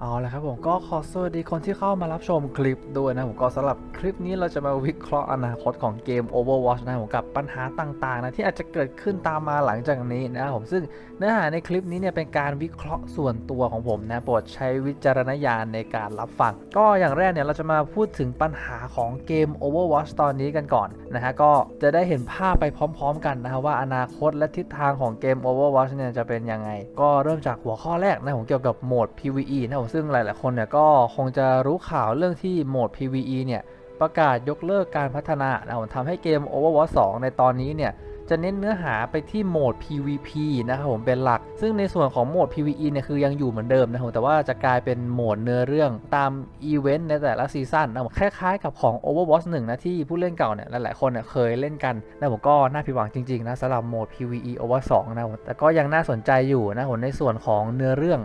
เอาละครับผมก็ขอสวัสดีคนที่เข้ามารับชมคลิปด้วยนะผมก็สำหรับคลิปนี้เราจะมาวิเคราะห์อนาคตของเกม Overwatch นะผมกับปัญหาต่างๆนะที่อาจจะเกิดขึ้นตามมาหลังจากนี้นะครับผมซึ่งเนื้อหาในคลิปนี้เนี่ยเป็นการวิเคราะห์ส่วนตัวของผมนะโปรดใช้วิจารณญาณในการรับฟัง ก็อย่างแรกเนี่ยเราจะมาพูดถึงปัญหาของเกม Overwatch ตอนนี้กันก่อนนะฮะก็จะได้เห็นภาพไปพร้อม ๆ กันนะฮะว่าอนาคตและทิศทางของเกม Overwatch เนี่ยจะเป็นยังไง ก็เริ่มจากหัวข้อแรกนะผมเกี่ยวกับโหมด PVE นะซึ่งหลาย ๆ คนเนี่ยก็คงจะรู้ข่าวเรื่องที่โหมด PVE เนี่ยประกาศยกเลิกการพัฒนานะผมทำให้เกม Overwatch 2 ในตอนนี้เนี่ยจะเน้นเนื้อหาไปที่โหมด PVP นะครับผมเป็นหลัก ซึ่งในส่วนของโหมด PVE เนี่ยคือยังอยู่เหมือนเดิมนะครับแต่ว่าจะกลายเป็นโหมดเนื้อเรื่องตามอีเวนต์ในแต่ละซีซั่นนะผมคล้ายๆกับของ Overwatch 1 นะที่ผู้เล่นเก่าเนี่ยหลายๆคนเนี่ยเคยเล่นกันนะผมก็น่าผิดหวังจริงๆนะสำหรับโหมด PVE Overwatch 2 นะผมแต่ก็ยังน่าสนใจอยู่นะผมในส่วนของเนื้อเรื่อง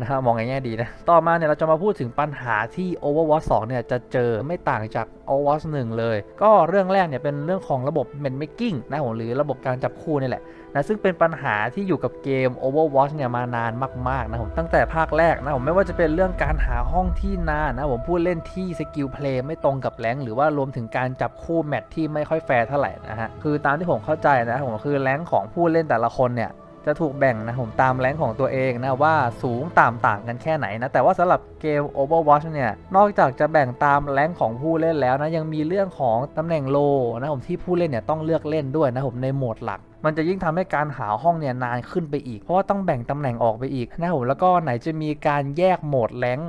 นะฮะมองในแง่ดีนะ ต่อมาเนี่ยเราจะมาพูดถึงปัญหาที่ Overwatch 2 เนี่ยจะเจอไม่ต่างจาก Overwatch 1 เลย ก็เรื่องแรกเนี่ยเป็นเรื่องของระบบ matchmaking นะผมหรือระบบการจับคู่นี่แหละนะซึ่งเป็นปัญหาที่อยู่กับเกม Overwatch เนี่ยมานานมากๆนะผมตั้งแต่ภาคแรกนะผมไม่ว่าจะเป็นเรื่องการหาห้องที่นานนะผมพูดเล่นที่สกิลเพลย์ไม่ตรงกับแรงหรือว่ารวมถึงการจับคู่แมทที่ไม่ค่อยแฟร์เท่าไหร่นะฮะคือตามที่ผมเข้าใจนะผมคือแรงของผู้เล่นแต่ละคนเนี่ย จะถูกแบ่งนะผมตามแรงของตัวเองนะว่าสูงต่ำต่างกันแค่ไหนนะแต่ว่าสำหรับเกม Overwatch เนี่ยนอกจากจะแบ่งตามแรงของผู้เล่นแล้วนะยังมีเรื่องของตำแหน่งโลนะผมที่ผู้เล่นเนี่ยต้องเลือกเล่นด้วยนะผมในโหมดหลักมันจะยิ่งทำให้การหาห้องเนี่ยนานขึ้นไปอีก เพราะว่าต้องแบ่งตำแหน่งออกไปอีกนะผมแล้วก็ไหนจะมีการแยกโหมดแรง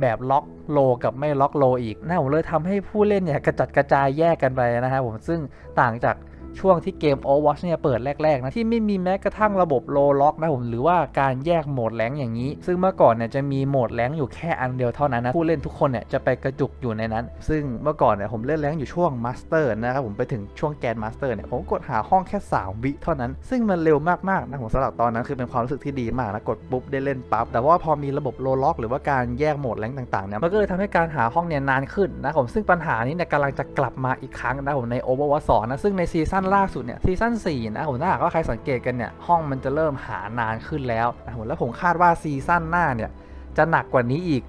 แบบล็อกโลกับไม่ล็อกโลอีกนะผมเลยทำให้ผู้เล่นเนี่ยกระจัดกระจายแยกกันไปนะครับผมซึ่งต่างจากช่วงที่เกม Overwatch เนี่ยเปิดแรก ๆ นะ ที่ไม่มีแม้กระทั่งระบบโลล็อกนะผมหรือว่าการแยกโหมดแรงอย่างนี้ ซึ่งเมื่อก่อนเนี่ยจะมีโหมดแรงอยู่แค่อันเดียวเท่านั้นนะ ผู้เล่นทุกคนเนี่ยจะไปกระจุกอยู่ในนั้น ซึ่งเมื่อก่อนเนี่ยผมเล่นแรงอยู่ช่วงมาสเตอร์นะครับผมไปถึงช่วงแกนมาสเตอร์เนี่ยผมกดหาห้องแค่ 3 วิเท่านั้น ซึ่งมันเร็วมากๆนะผมสำหรับตอนนั้นคือเป็นความรู้สึกที่ดีมากนะกดปุ๊บได้เล่นปั๊บแต่ว่าพอมีระบบโลล็อก หรือว่าการแยกโหมดแรงต่างๆเนี่ยมันก็เลยทำให้การหาห้องเนี่ยนานขึ้นนะผมซึ่งปัญหานี้เนี่ยกำลังจะกลับมาอีกครั้งนะผมใน Overwatch 2นะซึ่งในซีซั่นล่าสุดเนี่ยซีซั่น4นะผมถ้าหากว่าใครสังเกตกันเนี่ยห้องมันจะเริ่มหานานขึ้นแล้วนะผมแล้วผมคาดว่าซีซั่นหน้าเนี่ยจะหนักกว่านี้อีก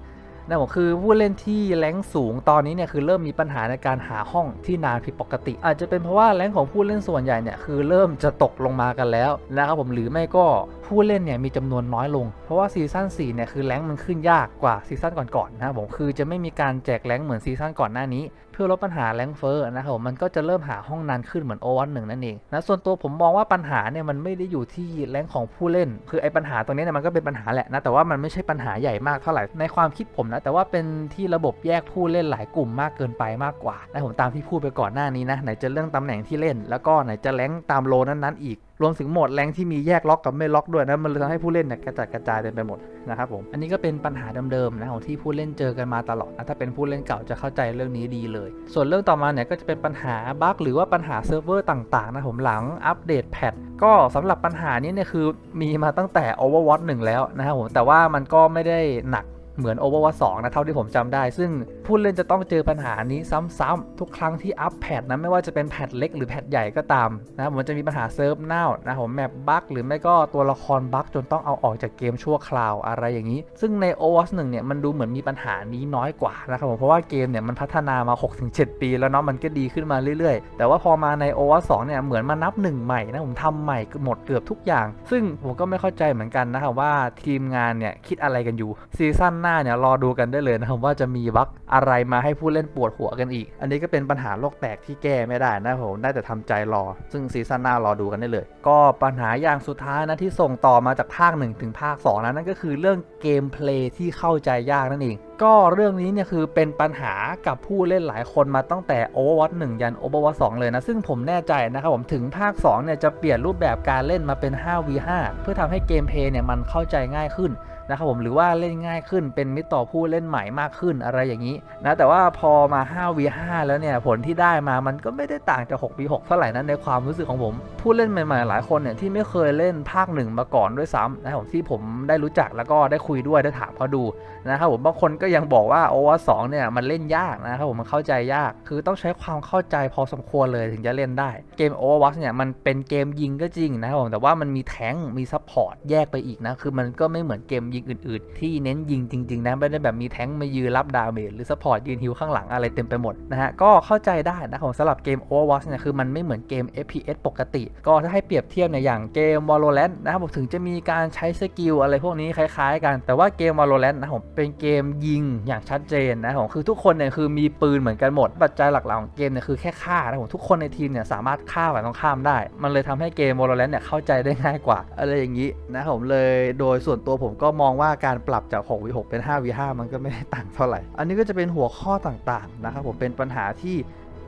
นะผมคือผู้เล่นที่แรงสูงตอนนี้เนี่ยคือเริ่มมีปัญหาในการหาห้องที่นานผิดปกติ อาจจะเป็นเพราะว่าแรงของผู้เล่นส่วนใหญ่เนี่ยคือเริ่มจะตกลงมากันแล้วนะครับผมหรือไม่ก็ผู้เล่นเนี่ยมีจำนวนน้อยลง เพราะว่าซีซั่น4เนี่ยคือแรงมันขึ้นยากกว่าซีซั่นก่อนๆนะครับผมคือจะไม่มีการแจกแรงเหมือนซีซั่นก่อนหน้านี้ เพื่อลดปัญหาแรงเฟ้อนะครับผมมันก็จะเริ่มหาห้องนานขึ้นเหมือนโอวันหนึ่งนั่นเองนะส่วนตัวผมมองว่าปัญหาเนี่ยมันไม่ได้อยู่ที่แรงของผู้เล่น คือไอ้ปัญหาตรงนี้เนี่ยมันก็เป็นปัญหาแหละนะแต่ว่ามันไม่ใช่ปัญหาใหญ่มากเท่าไหร่ในความคิดผมนะ แต่ว่าเป็นที่ระบบแยกผู้เล่นหลายกลุ่มมากเกินไปมากกว่านะผมตามที่พูดไปก่อนหน้านี้นะไหนจะเรื่องตำแหน่งที่เล่น แล้วก็ไหนจะแรงตามโลนั้นๆอีกรวมถึงโหมดแรงที่มีแยกล็อกกับไม่ล็อกด้วยนะมันเลยทำให้ผู้เล่นเนี่ยกระจัดกระจายเต็มไปหมดนะครับผมอันนี้ก็เป็นปัญหาเดิมๆนะของที่ผู้เล่นเจอกันมาตลอดนะถ้าเป็นผู้เล่นเก่าจะเข้าใจเรื่องนี้ดีเลย ส่วนเรื่องต่อมาเนี่ยก็จะเป็นปัญหาบั๊กหรือว่าปัญหาเซิร์ฟเวอร์ต่างๆนะผมหลังอัปเดตแพทก็สำหรับปัญหานี้เนี่ยคือมีมาตั้งแต่ Overwatch 1 แล้วนะครับผมแต่ว่ามันก็ไม่ได้หนัก เหมือน Overwatch 2 นะ เท่าที่ผมจำได้ ซึ่งผู้เล่นจะต้องเจอปัญหานี้ซ้ำๆทุกครั้งที่อัปแพทนะไม่ว่าจะเป็นแพทเล็กหรือแพทใหญ่ก็ตามนะมันจะมีปัญหาเซิร์ฟเน่านะผมแมปบั๊กหรือไม่ก็ตัวละครบั๊กจนต้องเอาออกจากเกมชั่วคราวอะไรอย่างนี้ ซึ่งใน Overwatch 1 เนี่ยมันดูเหมือนมีปัญหานี้น้อยกว่านะครับผมเพราะว่าเกมเนี่ยมันพัฒนามา 6-7 ปีแล้วเนาะมันก็ดีขึ้นมาเรื่อยๆ แต่ว่าพอมาใน Overwatch 2 เนี่ยเหมือนมานับหนึ่งใหม่นะผมทำใหม่หมดเกือบทุกอย่าง ซึ่งผมก็ไม่เข้าใจเหมือนกันนะครับว่าทีมงานเนี่ยคิดอะไรกันอยู่ซีซั่นหน้าเนี่ยรอดูกันได้เลยนะครับว่าจะมีบั๊กอะไรมาให้ผู้เล่นปวดหัวกันอีก อันนี้ก็เป็นปัญหาโลกแตกที่แก้ไม่ได้นะครับผมได้แต่ทำใจรอ ซึ่งซีซั่นหน้ารอดูกันได้เลย ก็ปัญหาอย่างสุดท้ายนะที่ส่งต่อมาจากภาค1ถึงภาค2นะนั่นก็คือเรื่องเกมเพลย์ที่เข้าใจยากนั่นเองก็เรื่องนี้เนี่ยคือเป็นปัญหากับผู้เล่นหลายคนมาตั้งแต่ Overwatch 1 ยัน Overwatch 2 เลยนะ ซึ่งผมแน่ใจนะครับผมถึงภาค2เนี่ยจะเปลี่ยนรูปแบบการเล่นมาเป็น 5v5 เพื่อทำให้เกมเพลย์เนี่ยมันเข้าใจง่ายขึ้น นะครับผมหรือว่าเล่นง่ายขึ้นเป็นมิตรต่อผู้เล่นใหม่มากขึ้นอะไรอย่างนี้นะแต่ว่าพอมา 5v5 แล้วเนี่ยผลที่ได้มามันก็ไม่ได้ต่างจาก 6v6 เท่าไหร่นั้นในความรู้สึกของผม ผู้เล่นใหม่ๆหลายคนเนี่ยที่ไม่เคยเล่นภาคหนึ่งมาก่อนด้วยซ้ำนะครับผมที่ผมได้รู้จักแล้วก็ได้คุยด้วยได้ถามเขาดูนะครับผมบางคนก็ยังบอกว่า Overwatch 2เนี่ยมันเล่นยากนะครับผมมันเข้าใจยาก คือต้องใช้ความเข้าใจพอสมควรเลยถึงจะเล่นได้เกม Overwatch เนี่ยมันเป็นเกมยิงก็จริงนะครับผมแต่ว่ามันมีแทงมีซัพพอร์ตแยกไปอีกนะคือมันก็ไม่เหมือนเกมยิงอื่นๆ ที่เน้นยิงจริงๆนะไม่ได้แบบมีแท้งมายืนรับดาเมจหรือซัพพอร์ตยืนฮิวข้างหลังอะไรเต็มไปหมดนะฮะก็เข้าใจได้นะครับสำหรับเกม Overwatch เนี่ยคือมันไม่เหมือนเกม FPS ปกติ ก็ถ้าให้เปรียบเทียบในยอย่างเกม Valorant นะครับผมถึงจะมีการใช้สกิลอะไรพวกนี้คล้ายๆ กันแต่ว่าเกม Valorant นะผมเป็นเกมยิงอย่างชัดเจนนะผมคือทุกคนเนี่ยคือมีปืนเหมือนกันหมดปัจจัยหลักๆของเกมเนี่ยคือแค่ฆ่านะผมทุกคนในทีมเนี่ยสามารถฆ่าฝ่ายตรงข้ามได้ มันเลยทำให้เกม Valorant เนี่ยเข้าใจได้ง่ายกว่าอะไรอย่างนี้นะผมเลยโดยส่วนตัวผมก็มองว่าการปรับจาก 6 v 6 เป็น 5 v 5 มันก็ไม่ได้ต่างเท่าไหร่ อันนี้ก็จะเป็นหัวข้อต่างๆนะครับผมเป็นปัญหาที่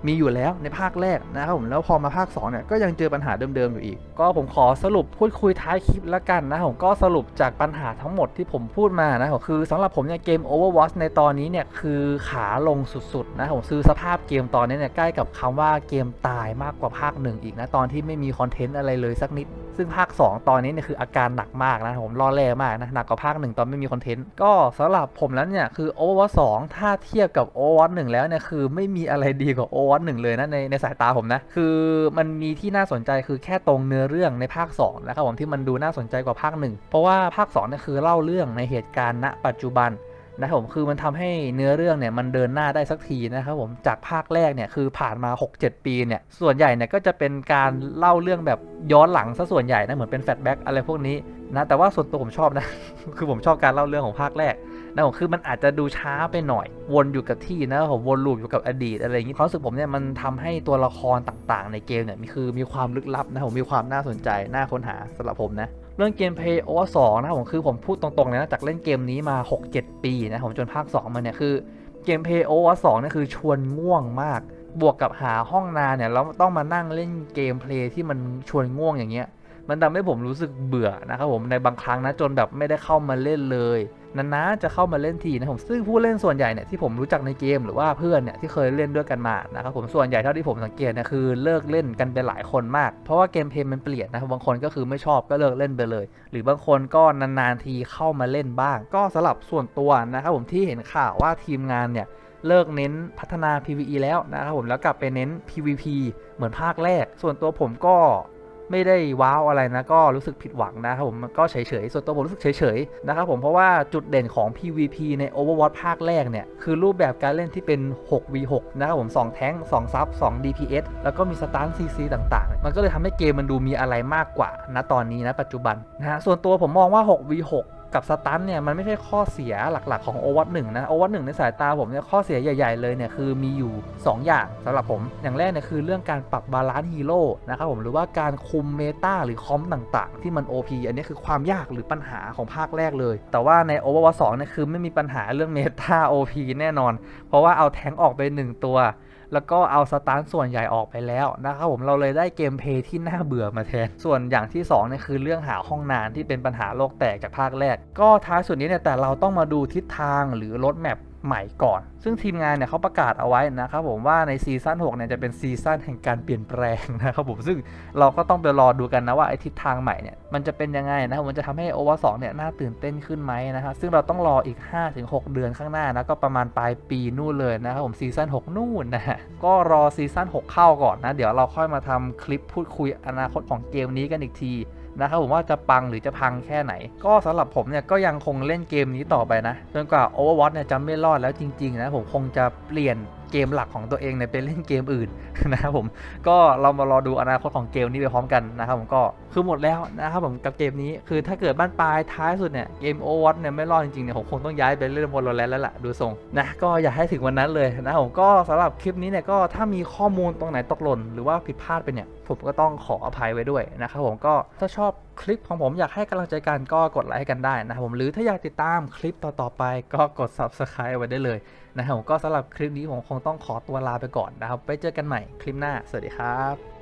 มีอยู่แล้วในภาคแรกนะครับผมแล้วพอมาภาค2เนี่ยก็ยังเจอปัญหาเดิมๆอยู่อีก ก็ผมขอสรุปพูดคุยท้ายคลิปแล้วกันนะครับผมก็สรุปจากปัญหาทั้งหมดที่ผมพูดมานะครับคือสำหรับผมเนี่ยเกม Overwatch ในตอนนี้เนี่ยคือขาลงสุดๆนะผมซื้อสภาพเกมตอนนี้เนี่ยใกล้กับคำว่าเกมตายมากกว่าภาคหนึ่งอีกนะตอนที่ไม่มีคอนเทนต์อะไรเลยสักนิด ซึ่งภาค 2 ตอนนี้เนี่ยคืออาการหนักมากนะผมรอแร่มากนะหนักกว่าภาค 1 ตอนไม่มีคอนเทนต์ ก็สำหรับผมแล้วเนี่ยคือ Overwatch 2ถ้าเทียบกับ Overwatch 1แล้วเนี่ยคือไม่มีอะไรดีกว่า Overwatch 1เลยนะในในสายตาผมนะ คือมันมีที่น่าสนใจคือแค่ตรงเนื้อเรื่องในภาค2นะครับผมที่มันดูน่าสนใจกว่าภาค 1 เพราะว่าภาค2เนี่ยคือเล่าเรื่องในเหตุการณ์ณปัจจุบัน นะครับผมคือมันทำให้เนื้อเรื่องเนี่ยมันเดินหน้าได้สักทีนะครับผมจากภาคแรกเนี่ยคือผ่านมา 6-7 ปีเนี่ยส่วนใหญ่เนี่ยก็จะเป็นการเล่าเรื่องแบบย้อนหลังซะส่วนใหญ่นะเหมือนเป็นแฟลชแบ็กอะไรพวกนี้นะแต่ว่าส่วนตัวผมชอบนะ คือผมชอบการเล่าเรื่องของภาคแรกนะผมคือมันอาจจะดูช้าไปหน่อย วนอยู่กับที่นะผมวนลูปอยู่กับอดีตอะไรอย่างนี้ความรู้สึกผมเนี่ยมันทำให้ตัวละครต่างๆ ในเกมเนี่ยมีคือมีความลึกลับนะผมมีความน่าสนใจน่าค้นหาสำหรับผมนะ เรื่องเกมเพย์โอเวอร์สองนะผมคือผมพูดตรงๆเลยนะจากเล่นเกมนี้มา 6-7 ปีนะผมจนภาค 2มาเนี่ยคือเกมเพย์โอเวอร์สองเนี่ยคือชวนง่วงมาก บวกกับหาห้องนานเนี่ยแล้วต้องมานั่งเล่นเกมเพลย์ที่มันชวนง่วงอย่างเงี้ยมันทำให้ผมรู้สึกเบื่อนะครับผมในบางครั้งนะจนแบบไม่ได้เข้ามาเล่นเลย นานๆจะเข้ามาเล่นทีนะผมซึ่งผู้เล่นส่วนใหญ่เนี่ยที่ผมรู้จักในเกมหรือว่าเพื่อนเนี่ยที่เคยเล่นด้วยกันมานะครับผมส่วนใหญ่เท่าที่ผมสังเกตเนี่ยคือเลิกเล่นกันไปหลายคนมาก เพราะว่าเกมเพลย์มันเปลี่ยนนะครับบางคนก็คือไม่ชอบก็เลิกเล่นไปเลย หรือบางคนก็นานๆทีเข้ามาเล่นบ้าง ก็สลับส่วนตัวนะครับผมที่เห็นข่าวว่าทีมงานเนี่ยเลิกเน้นพัฒนา PVE แล้วนะครับผมแล้วกลับไปเน้น PVP เหมือนภาคแรก ส่วนตัวผมก็ ไม่ได้ว้าวอะไรนะก็รู้สึกผิดหวังนะครับผมก็เฉยๆส่วนตัวผมรู้สึกเฉยๆนะครับผมเพราะว่าจุดเด่นของ PVP ใน Overwatch ภาคแรกเนี่ยคือรูปแบบการเล่นที่เป็น 6v6 นะครับผม2แท้ง2ซับ2 DPS แล้วก็มีสตาร์ท CC ต่างๆ มันก็เลยทำให้เกมมันดูมีอะไรมากกว่าณตอนนี้นะปัจจุบันนะฮะส่วนตัวผมมองว่า 6v6 กับสตันเนี่ยมันไม่ใช่ข้อเสียหลักๆของโอวัตหนึ่งนะโอวัตหนึ่งในสายตาผมเนี่ยข้อเสียใหญ่ ๆเลยเนี่ยคือมีอยู่ 2 อย่างสำหรับผมอย่างแรกเนี่ยคือเรื่องการปรับบาลานซ์ฮีโร่นะครับผมหรือว่าการคุมเมตาหรือคอมต่างๆ ที่มัน OP อันนี้คือความยากหรือปัญหาของภาคแรกเลย แต่ว่าใน Overwatch 2เนี่ยคือไม่มีปัญหาเรื่องเมตา OP แน่นอน เพราะว่าเอาแทงออกไป 1 ตัว แล้วก็เอาสตาร์ทส่วนใหญ่ออกไปแล้วนะครับผมเราเลยได้เกมเพย์ที่น่าเบื่อมาแทน ส่วนอย่างที่2เนี่ยคือเรื่องหาห้องนานที่เป็นปัญหาโลกแตกจากภาคแรก ก็ท้ายสุดนี้เนี่ยแต่เราต้องมาดูทิศทางหรือรถแมพใหม่ก่อน ซึ่งทีมงานเนี่ยเขาประกาศเอาไว้นะครับผมว่าในซีซั่น6เนี่ยจะเป็นซีซั่นแห่งการเปลี่ยนแปลงนะครับผมซึ่งเราก็ต้องไปรอดูกันนะว่าไอ้ทิศทางใหม่เนี่ยมันจะเป็นยังไงนะครับมันจะทำให้โอเวอร์สเนี่ยน่าตื่นเต้นขึ้นไหมนะครับซึ่งเราต้องรออีก 5-6 เดือนข้างหน้านะก็ประมาณปลายปีนู่นเลยนะครับผมซีซั่น6นู่นนะฮะก็รอซีซั่น6เข้าก่อนนะเดี๋ยวเราค่อยมาทำคลิปพูดคุยอนาคตของเกมนี้กันอีกที นะครับผมว่าจะปังหรือจะพังแค่ไหน ก็สำหรับผมเนี่ยก็ยังคงเล่นเกมนี้ต่อไปนะจนกว่า Overwatch เนี่ยจะไม่รอดแล้วจริงๆนะผมคงจะเปลี่ยน เกมหลักของตัวเองเนี่ยไปเล่นเกมอื่นนะครับผมก็เรามารอดูอนาคตของเกมนี้ไปพร้อมกันนะครับผมก็คือหมดแล้วนะครับผมกับเกมนี้คือถ้าเกิดบ้านปลายท้ายสุดเนี่ยเกม Overwatch เนี่ยไม่รอดจริงๆเนี่ยผมคงต้องย้ายไปเล่น Valorant แล้วล่ะดูทรงนะก็อย่าให้ถึงวันนั้นเลยนะผมก็สำหรับคลิปนี้เนี่ยก็ถ้ามีข้อมูลตรงไหนตกหล่นหรือว่าผิดพลาดไปเนี่ยผมก็ต้องขออภัยไว้ด้วยนะครับผมก็ถ้าชอบ คลิปของผมอยากให้กำลังใจกันก็กดไลค์กันได้นะครับผมหรือถ้าอยากติดตามคลิปต่อๆไปก็กด subscribe ไว้ได้เลยนะครับผมก็สำหรับคลิปนี้ผมคงต้องขอตัวลาไปก่อนนะครับไปเจอกันใหม่คลิปหน้า สวัสดีครับ